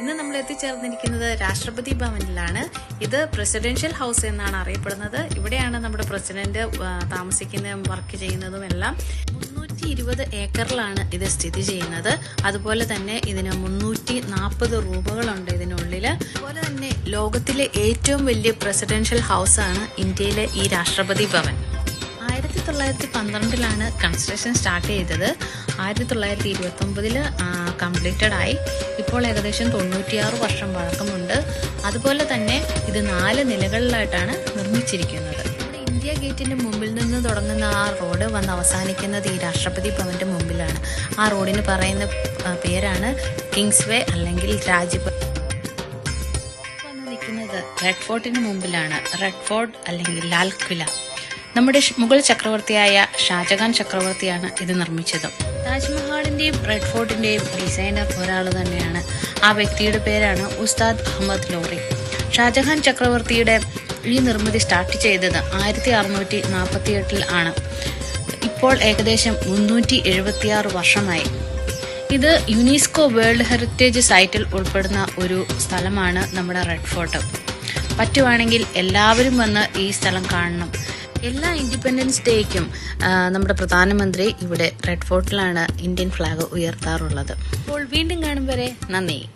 ഇന്ന് നമ്മൾ എത്തിച്ചേർന്നിരിക്കുന്നത് രാഷ്ട്രപതി ഭവനിലാണ്. ഇത് പ്രസിഡൻഷ്യൽ ഹൗസ് എന്നാണ് അറിയപ്പെടുന്നത്. ഇവിടെയാണ് നമ്മുടെ പ്രസിഡന്റ് താമസിക്കുന്നതും വർക്ക് ചെയ്യുന്നതും എല്ലാം. മുന്നൂറ്റി ഇരുപത് ഏക്കറിലാണ് ഇത് സ്ഥിതി ചെയ്യുന്നത്. അതുപോലെ തന്നെ ഇതിന് മുന്നൂറ്റി നാൽപ്പത് റൂമുകളുണ്ട് ഇതിനുള്ളിൽ അതുപോലെ തന്നെ ലോകത്തിലെ ഏറ്റവും വലിയ പ്രസിഡൻഷ്യൽ ഹൗസ് ആണ് ഇന്ത്യയിലെ ഈ രാഷ്ട്രപതി ഭവൻ. ആയിരത്തി തൊള്ളായിരത്തി പന്ത്രണ്ടിലാണ് കൺസ്ട്രക്ഷൻ സ്റ്റാർട്ട് ചെയ്തത്. ആയിരത്തി തൊള്ളായിരത്തി ഇരുപത്തി ഒമ്പതിൽ കംപ്ലീറ്റഡ് ആയി. ഇപ്പോൾ ഏകദേശം തൊണ്ണൂറ്റിയാറ് വർഷം പഴക്കമുണ്ട് അതുപോലെ തന്നെ ഇത് നാല് നിലകളിലായിട്ടാണ് നിർമ്മിച്ചിരിക്കുന്നത്. ഇന്ത്യ ഗേറ്റിന്റെ മുമ്പിൽ നിന്ന് തുടങ്ങുന്ന ആ റോഡ് വന്ന് അവസാനിക്കുന്നത് ഈ രാഷ്ട്രപതി ഭവന്റെ മുമ്പിലാണ്. ആ റോഡിന് പറയുന്ന പേരാണ് കിങ്സ് വേ അല്ലെങ്കിൽ രാജ്പഥ് വന്ന് നിൽക്കുന്നത് റെഡ് ഫോർട്ടിന് മുമ്പിലാണ്. റെഡ് ഫോർട്ട് അല്ലെങ്കിൽ ലാൽ കില നമ്മുടെ മുഗൾ ചക്രവർത്തിയായ ഷാജഹാൻ ചക്രവർത്തിയാണ് ഇത് നിർമ്മിച്ചത്. താജ്മഹാളിന്റെയും റെഡ് ഫോർട്ടിന്റെയും ഡിസൈനർ ഒരാൾ തന്നെയാണ്. ആ വ്യക്തിയുടെ പേരാണ് ഉസ്താദ് അഹമ്മദ് ലോറി. ഷാജഹാൻ ചക്രവർത്തിയുടെ ഈ നിർമ്മിതി സ്റ്റാർട്ട് ചെയ്തത് ആയിരത്തി അറുന്നൂറ്റി നാൽപ്പത്തി എട്ടിൽ ആണ്. ഇപ്പോൾ ഏകദേശം മുന്നൂറ്റി എഴുപത്തിയാറ് വർഷമായി. ഇത് യുനെസ്കോ വേൾഡ് ഹെറിറ്റേജ് സൈറ്റിൽ ഉൾപ്പെടുന്ന ഒരു സ്ഥലമാണ് നമ്മുടെ റെഡ് ഫോർട്ട്. പറ്റുവാണെങ്കിൽ എല്ലാവരും വന്ന് ഈ സ്ഥലം കാണണം. എല്ലാ ഇൻഡിപെൻഡൻസ് ഡേക്കും നമ്മുടെ പ്രധാനമന്ത്രി ഇവിടെ റെഡ് ഫോർട്ടിലാണ് ഇന്ത്യൻ ഫ്ലാഗ് ഉയർത്താറുള്ളത്. അപ്പോൾ വീണ്ടും കാണും വരെ. നന്ദി.